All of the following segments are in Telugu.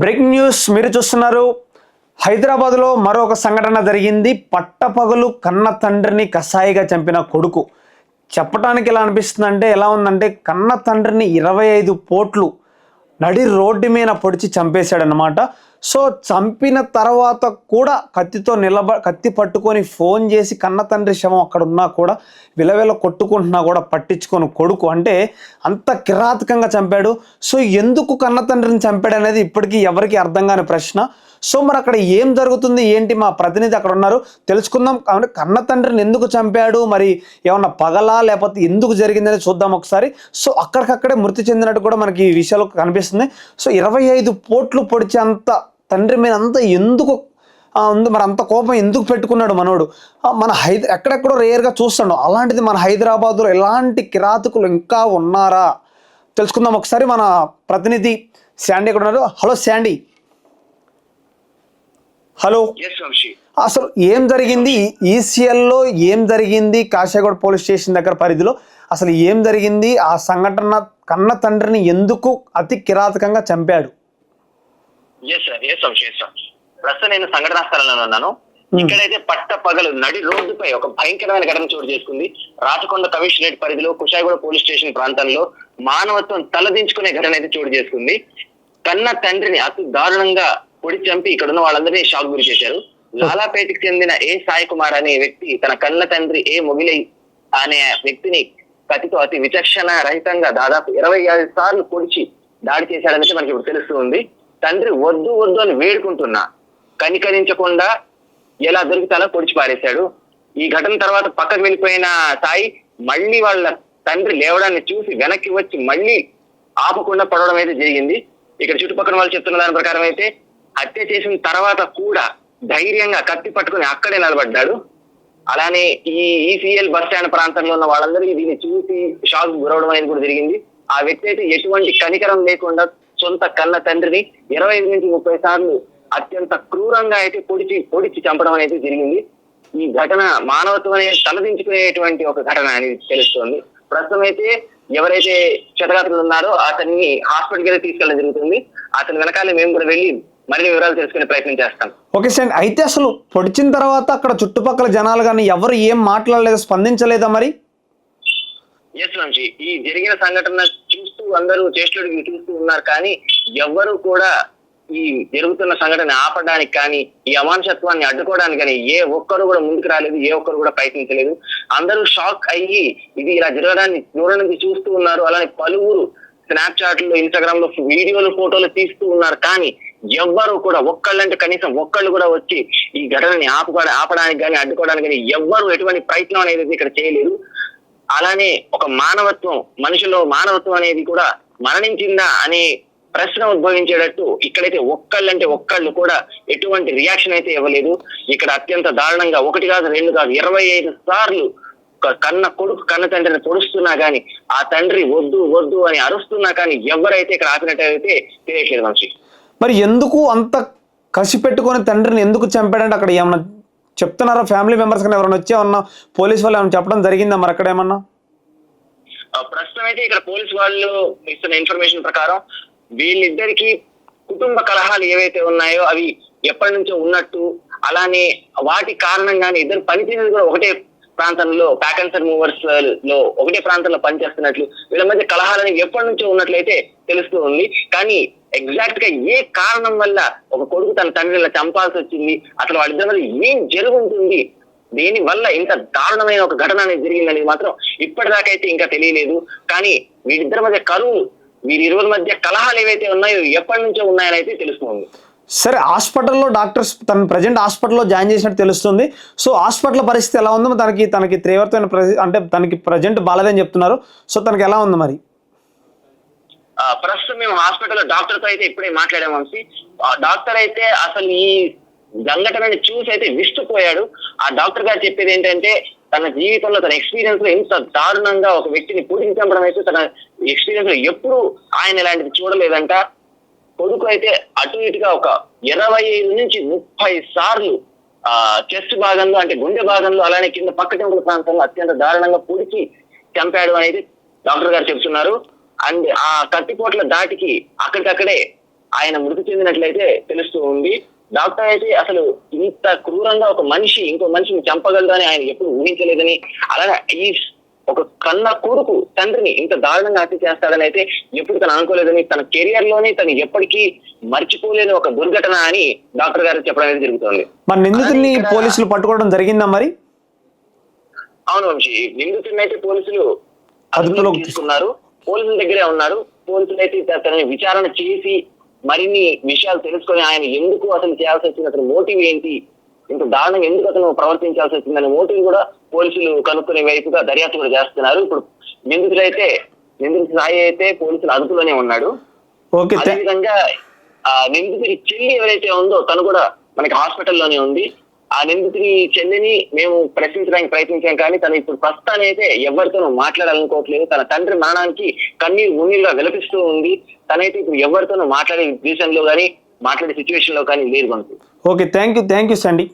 బ్రేకింగ్ న్యూస్ మీరు చూస్తున్నారు. హైదరాబాద్లో మరొక సంఘటన జరిగింది. పట్టపగలు కన్న తండ్రిని కసాయిగా చంపిన కొడుకు. చెప్పడానికి ఎలా అనిపిస్తుంది అంటే ఎలా ఉందంటే కన్న తండ్రిని ఇరవై ఐదు పోట్లు నడి రోడ్డు మీద పొడిచి చంపేశాడనమాట సో చంపిన తర్వాత కూడా కత్తితో నిలబ కత్తి పట్టుకొని ఫోన్ చేసి కన్న తండ్రి శవం అక్కడ ఉన్నా కూడా విలవిల కొట్టుకుంటున్నా కూడా పట్టించుకొని కొడుకు అంటే అంత కిరాతకంగా చంపాడు. సో ఎందుకు కన్న తండ్రిని చంపాడు అనేది ఇప్పటికీ ఎవరికి అర్థం కాని ప్రశ్న. సో మరి అక్కడ ఏం జరుగుతుంది? ఏంటి మా ప్రతినిధి అక్కడ ఉన్నారు? తెలుసుకుందాం. కాబట్టి కన్న తండ్రిని ఎందుకు చంపాడు? మరి ఏమన్నా పగలా లేకపోతే ఎందుకు జరిగిందని చూద్దాం ఒకసారి. సో అక్కడికక్కడే మృతి చెందినట్టు కూడా మనకి ఈ విషయాలు కనిపిస్తుంది. సో ఇరవై ఐదు పోట్లు పొడిచే అంత తండ్రి మీద అంత ఎందుకు మరి అంత కోపం ఎందుకు పెట్టుకున్నాడు మనోడు? మన హైద ఎక్కడెక్కడో రేర్గా చూస్తాడు అలాంటిది మన హైదరాబాద్లో ఎలాంటి కిరాతకులు ఇంకా ఉన్నారా? తెలుసుకుందాం ఒకసారి మన ప్రతినిధి శాండీ ఎక్కడ ఉన్నారు హలో శాండీ. హలో. అసలు ఏం జరిగింది? ఈసీఎల్లో ఏం జరిగింది? కాషాగౌడ్ పోలీస్ స్టేషన్ దగ్గర పరిధిలో అసలు ఏం జరిగింది? ఆ సంఘటన కన్న తండ్రిని ఎందుకు అతి కిరాతకంగా చంపాడు? ప్రస్తుతం నేను సంఘటనా స్థలంలో ఉన్నాను. ఇక్కడైతే పట్ట పగలు నడి రోడ్డుపై ఒక భయంకరమైన ఘటన చోటు చేసుకుంది. రాచకొండ కమిషనరేట్ పరిధిలో కుషాయిగూడ పోలీస్ స్టేషన్ ప్రాంతంలో మానవత్వం తలదించుకునే ఘటన అయితే చోటు చేసుకుంది. కన్న తండ్రిని అతి దారుణంగా పొడి చంపి ఇక్కడ ఉన్న వాళ్ళందరినీ షాక్ గురి చేశారు. లాలాపేటకి చెందిన ఏ సాయి కుమార్ అనే వ్యక్తి తన కన్న తండ్రి ఏ మొగిలై అనే వ్యక్తిని కత్తితో అతి విచక్షణ రహితంగా దాదాపు ఇరవై ఐదు సార్లు పొడిచి దాడి చేశాడనేది మనకి ఇప్పుడు తెలుస్తూ ఉంది. తండ్రి వద్దు వద్దు అని వేడుకుంటున్నా. కనికరించకుండా ఎలా దొరికితే పొడిచి పారేశాడు. ఈ ఘటన తర్వాత పక్కకు వెళ్ళిపోయిన సాయి మళ్ళీ వాళ్ళ తండ్రి లేవడాన్ని చూసి వెనక్కి వచ్చి మళ్ళీ ఆపకుండా పడవడం అయితే జరిగింది. ఇక్కడ చుట్టుపక్కల వాళ్ళు చెప్తున్న దాని ప్రకారం అయితే హత్య చేసిన తర్వాత కూడా ధైర్యంగా కత్తి పట్టుకుని అక్కడే నిలబడ్డాడు. అలానే ఈ ఈసీఎల్ బస్ స్టాండ్ ప్రాంతంలో ఉన్న వాళ్ళందరూ దీన్ని చూసి షాక్ గురవడం అనేది కూడా జరిగింది. ఆ వ్యక్తి అయితే ఎటువంటి కనికరం లేకుండా సొంత కన్న తండ్రిని ఇరవై ఐదు నుంచి ముప్పై సార్లు అత్యంత క్రూరంగా అయితే పొడిచి పొడిచి చంపడం అనేది జరిగింది. ఈ ఘటన మానవత్వం అనేది తలదించుకునేటువంటి ఒక ఘటన అనేది తెలుస్తోంది. ప్రస్తుతం అయితే ఎవరైతే క్షతగాత్రులు ఉన్నారో అతన్ని హాస్పిటల్కి అయితే తీసుకెళ్ళడం జరుగుతుంది. అతని వెనకాల మేము కూడా వెళ్ళి మరిన్ని వివరాలు తెలుసుకునే ప్రయత్నం చేస్తాం. ఓకే సార్ అయితే అసలు పొడిచిన తర్వాత అక్కడ చుట్టుపక్కల జనాలు కానీ ఎవరు ఏం మాట్లాడలేదా స్పందించలేదా మరి? ఎస్ వంశీ ఈ జరిగిన సంఘటన చూస్తూ అందరూ చేష్టడికి చూస్తూ ఉన్నారు. కానీ ఎవ్వరూ కూడా ఈ జరుగుతున్న సంఘటన ఆపడానికి కానీ ఈ అమానుషత్వాన్ని అడ్డుకోవడానికి కానీ ఏ ఒక్కరు కూడా ముందుకు రాలేదు ఏ ఒక్కరు కూడా ప్రయత్నించలేదు. అందరూ షాక్ అయ్యి ఇది ఇలా జరగడాన్ని దూరం నుంచి చూస్తూ ఉన్నారు. అలానే పలువురు స్నాప్చాట్లు ఇన్స్టాగ్రామ్లో వీడియోలు ఫోటోలు తీస్తూ ఉన్నారు. కానీ ఎవ్వరు కూడా ఒక్కళ్ళంటే కనీసం ఒక్కళ్ళు కూడా వచ్చి ఈ ఘటనని ఆపుకో ఆపడానికి కానీ అడ్డుకోవడానికి కానీ ఎవ్వరు ఎటువంటి ప్రయత్నం అనేది ఇక్కడ చేయలేదు. అలానే ఒక మానవత్వం మనిషిలో మానవత్వం అనేది కూడా మరణించిందా అనే ప్రశ్న ఉద్భవించేటట్టు ఇక్కడైతే ఒక్కళ్ళంటే ఒక్కళ్ళు కూడా ఎటువంటి రియాక్షన్ అయితే ఇవ్వలేదు. ఇక్కడ అత్యంత దారుణంగా ఒకటి కాదు రెండు కాదు ఇరవై ఐదు సార్లు కన్న కొడుకు కన్న తండ్రిని పొడుస్తున్నా గాని ఆ తండ్రి వద్దు వద్దు అని అరుస్తున్నా కానీ ఎవరైతే ఇక్కడ ఆపినట్టయితే తెలియట్లేదు మనిషి మరి ఎందుకు అంత కసి పెట్టుకొని తండ్రిని ఎందుకు చంపాడంటే అక్కడ ఏమన్నా చెప్తున్నారా? ఫ్యామిలీ మెంబర్స్ కానీ ఎవరైనా వచ్చే ఉన్నా పోలీస్ వాళ్ళు ఏమైనా చెప్పడం జరిగిందా? మరి అక్కడ ఏమన్నా? ఆ, ప్రస్తుతం అయితే ఇక్కడ పోలీస్ వాళ్ళు ఇస్తున్న ఇన్ఫర్మేషన్ ప్రకారం వీళ్ళిద్దరికి కుటుంబ కలహాలు ఏవైతే ఉన్నాయో అవి ఎప్పటి నుంచో ఉన్నట్టు అలానే వాటి కారణంగానే ఇద్దరు పనిచేసేది కూడా ఒకటే ప్రాంతంలో ప్యాకెన్సర్ మూవర్స్లో ఒకటే ప్రాంతంలో పనిచేస్తున్నట్లు వీళ్ళ మధ్య కలహాలని ఎప్పటి నుంచో ఉన్నట్లయితే తెలుస్తూ ఉంది. కానీ ఎగ్జాక్ట్గా ఏ కారణం వల్ల ఒక కొడుకు తన తండ్రి ఇలా చంపాల్సి వచ్చింది? అసలు వాళ్ళిద్దరి మధ్య ఏం జరుగుతుంది దీని వల్ల ఇంత దారుణమైన ఒక ఘటన అనేది జరిగిందనేది మాత్రం ఇప్పటిదాకైతే ఇంకా తెలియలేదు. కానీ వీరిద్దరి మధ్య కరువు వీరిరువుల మధ్య కలహాలు ఏవైతే ఉన్నాయో ఎప్పటి నుంచో ఉన్నాయని అయితే తెలుస్తుంది. సరే హాస్పిటల్లో డాక్టర్స్ తన ప్రజెంట్ హాస్పిటల్లో జాయిన్ చేసినట్టు తెలుస్తుంది. సో హాస్పిటల్ పరిస్థితి ఎలా ఉందో? తనకి తనకి తీవ్రతమైన అంటే తనకి ప్రజెంట్ బాలేదని చెప్తున్నారు. సో తనకి ఎలా ఉంది మరి? ప్రస్తుతం మేము హాస్పిటల్లో డాక్టర్తో అయితే ఇప్పుడే మాట్లాడాము వంశీ. ఆ డాక్టర్ అయితే అసలు ఈ సంఘటనని చూసి అయితే విస్తుపోయాడు. ఆ డాక్టర్ గారు చెప్పేది ఏంటంటే తన జీవితంలో తన ఎక్స్పీరియన్స్లో ఎంత దారుణంగా ఒక వ్యక్తిని పూడికి చంపడం అయితే తన ఎక్స్పీరియన్స్లో ఎప్పుడు ఆయన ఇలాంటిది చూడలేదంట. కొడుకు అయితే అటు ఇటుగా ఒక ఇరవై ఐదు నుంచి ముప్పై సార్లు ఆ చెస్ట్ భాగంలో అంటే గుండె భాగంలో అలానే కింద పక్క టెంపుల ప్రాంతంలో అత్యంత దారుణంగా పొడిచి చంపాడు అనేది డాక్టర్ గారు చెప్తున్నారు అండ్ ఆ కత్తిపోట్ల దాటికి అక్కడికక్కడే ఆయన మృతి చెందినట్లయితే తెలుస్తూ ఉంది. డాక్టర్ అయితే అసలు ఇంత క్రూరంగా ఒక మనిషి ఇంకో మనిషిని చంపగలదని ఆయన ఎప్పుడు ఊహించలేదని అలాగే ఈ ఒక కన్న కొడుకు తండ్రిని ఇంత దారుణంగా హత్య చేస్తాడని అయితే ఎప్పుడు తను అనుకోలేదని తన కెరియర్లోనే తను ఎప్పటికీ మర్చిపోలేని ఒక దుర్ఘటన అని డాక్టర్ గారు చెప్పడం అనేది జరుగుతుంది. మరి నిందితుల్ని పోలీసులు పట్టుకోవడం జరిగిందా మరి? అవును వంశీ నిందితుడిని అయితే పోలీసులు అదుపులోకి తీసుకున్నారు. పోలీసుల దగ్గరే ఉన్నారు. పోలీసులు అయితే త- తనని విచారణ చేసి మరిన్ని విషయాలు తెలుసుకొని ఆయన ఎందుకు అసలు చేయాల్సి వచ్చింది అతని మోటివ్ ఏంటి ఇంత దారుణంగా ఎందుకు అతను ప్రవర్తించాల్సి వచ్చిందనే మోటివ్ కూడా పోలీసులు కనుక్కునే వైపుగా దర్యాప్తు కూడా చేస్తున్నారు. ఇప్పుడు నిందితుడైతే నిందితుడు సాయి అయితే పోలీసులు అదుపులోనే ఉన్నాడు. ఓకే అదే విధంగా ఆ నిందితుడి చెల్లి ఎవరైతే ఉందో తను కూడా మనకి హాస్పిటల్లోనే ఉంది. ఆ నిందితుడి చెల్లిని మేము ప్రశ్నించడానికి ప్రయత్నించాం. కానీ తను ఇప్పుడు ప్రస్తుతాన్ని అయితే ఎవరితోనూ మాట్లాడాలనుకోవట్లేదు. తన తండ్రి మరణానికి కన్నీరు మున్నీరుగా విలపిస్తూ ఉంది. తనైతే ఇప్పుడు ఎవరితోనూ మాట్లాడే విషయంలో కానీ మాట్లాడే సిచ్యువేషన్లో కానీ లేదు మనకు. Okay thank you thank you సండి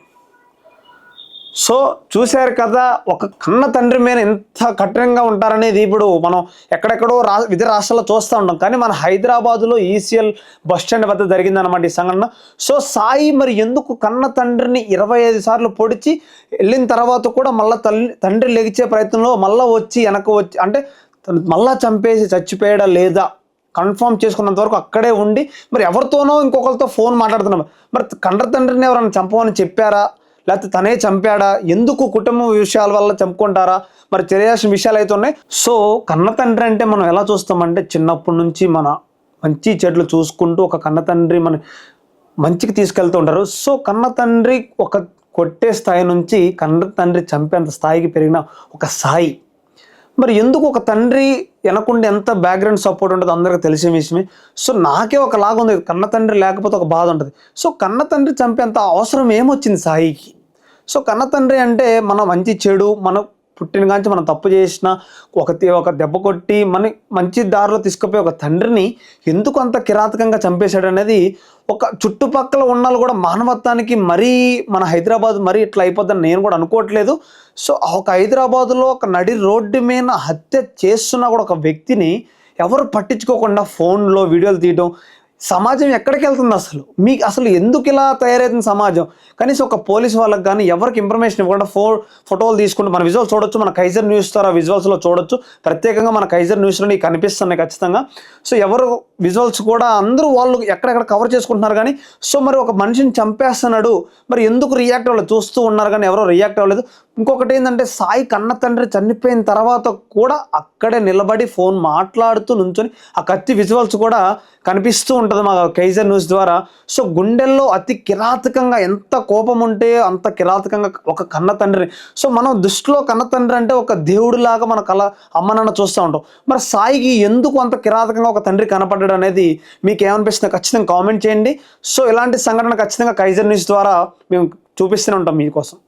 so చూశారు కదా ఒక కన్న తండ్రి మీద ఎంత కఠినంగా ఉంటారనేది ఇప్పుడు మనం ఎక్కడెక్కడో రా వివిధ రాష్ట్రాల్లో చూస్తూ ఉంటాం. కానీ మన హైదరాబాదులో ఈసీఎల్ బస్ స్టాండ్ వద్ద జరిగిందనమాట ఈ సంఘటన. సో సాయి మరి ఎందుకు కన్న తండ్రిని ఇరవై ఐదు సార్లు పొడిచి వెళ్ళిన తర్వాత కూడా మళ్ళీ తల్లి తండ్రి లెగిచే ప్రయత్నంలో మళ్ళీ వచ్చి వెనక వచ్చి అంటే తను మళ్ళా చంపేసి చచ్చిపోయాడా లేదా కన్ఫర్మ్ చేసుకున్నంత వరకు అక్కడే ఉండి మరి ఎవరితోనో ఇంకొకరితో ఫోన్ మాట్లాడుతున్నాం. మరి కండ్ర తండ్రిని ఎవరైనా చంపమని చెప్పారా? లేకపోతే తనే చంపాడా? ఎందుకు కుటుంబ విషయాల వల్ల చంపుకుంటారా? మరి తెలియాల్సిన విషయాలు అయితే ఉన్నాయి. సో కన్న తండ్రి అంటే మనం ఎలా చూస్తామంటే చిన్నప్పటి నుంచి మన మంచి చెట్లు చూసుకుంటూ ఒక కన్న తండ్రి మన మంచికి తీసుకెళ్తూ ఉంటారు. సో కన్న తండ్రి ఒక కొట్టే స్థాయి నుంచి కన్న తండ్రి చంపేంత స్థాయికి పెరిగిన ఒక సాయి. మరి ఎందుకు ఒక తండ్రి వెనకుండి ఎంత బ్యాక్గ్రౌండ్ సపోర్ట్ ఉంటుందో అందరికీ తెలిసిన విషయమే. సో నాకే ఒక లాగా ఉంది కన్న తండ్రి లేకపోతే ఒక బాధ ఉంటుంది. సో కన్న తండ్రి చంపేంత అవసరం ఏమొచ్చింది సాయికి? సో కన్న తండ్రి అంటే మన మంచి చెడు మన పుట్టిన కాంచి మనం తప్పు చేసిన ఒక ఒక దెబ్బ కొట్టి మన మంచి దారిలో తీసుకుపోయి ఒక తండ్రిని ఎందుకు అంత కిరాతకంగా చంపేశాడు అనేది ఒక చుట్టుపక్కల ఉన్న వాళ్ళు కూడా మానవత్వానికి మరీ మన హైదరాబాద్ మరీ ఇట్లా అయిపోద్దని నేను కూడా అనుకోవట్లేదు. సో ఒక హైదరాబాద్లో ఒక నడి రోడ్డు మీద హత్య చేస్తున్న కూడా ఒక వ్యక్తిని ఎవరు పట్టించుకోకుండా ఫోన్లో వీడియోలు తీయడం సమాజం ఎక్కడికి వెళ్తుంది అసలు? మీకు అసలు ఎందుకు ఇలా తయారైతుంది సమాజం? కనీసం ఒక పోలీస్ వాళ్ళకి కానీ ఎవరికి ఇన్ఫర్మేషన్ ఇవ్వకుండా ఫో ఫోటోలు తీసుకుంటూ మన విజువల్స్ చూడొచ్చు మన కైజర్ న్యూస్ ద్వారా విజువల్స్లో చూడొచ్చు. ప్రత్యేకంగా మన కైజర్ న్యూస్లో నీకు కనిపిస్తున్నాయి ఖచ్చితంగా. సో ఎవరు విజువల్స్ కూడా అందరూ వాళ్ళు ఎక్కడెక్కడ కవర్ చేసుకుంటున్నారు కానీ సో మరి ఒక మనిషిని చంపేస్తున్నాడు. మరి ఎందుకు రియాక్ట్ అవ్వలేదు? చూస్తూ ఉన్నారు కానీ ఎవరో రియాక్ట్ అవ్వలేదు? ఇంకొకటి ఏంటంటే సాయి కన్న తండ్రి చనిపోయిన తర్వాత కూడా అక్కడే నిలబడి ఫోన్ మాట్లాడుతూ నుంచొని ఆ కత్తి విజువల్స్ కూడా కనిపిస్తూ ఉంటుంది మా కైజర్ న్యూస్ ద్వారా. సో గుండెల్లో అతి కిరాతకంగా ఎంత కోపం ఉంటే అంత కిరాతకంగా ఒక కన్న తండ్రిని సో మనం దృష్టిలో కన్న తండ్రి అంటే ఒక దేవుడిలాగా మన కళ అమ్మ నాన్న చూస్తూ ఉంటాం. మరి సాయికి ఎందుకు అంత కిరాతకంగా ఒక తండ్రి కనపడ్డాడు అనేది మీకు ఏమనిపిస్తుందో ఖచ్చితంగా కామెంట్ చేయండి. సో ఇలాంటి సంఘటన ఖచ్చితంగా కైజర్ న్యూస్ ద్వారా మేము చూపిస్తూనే ఉంటాం మీకోసం.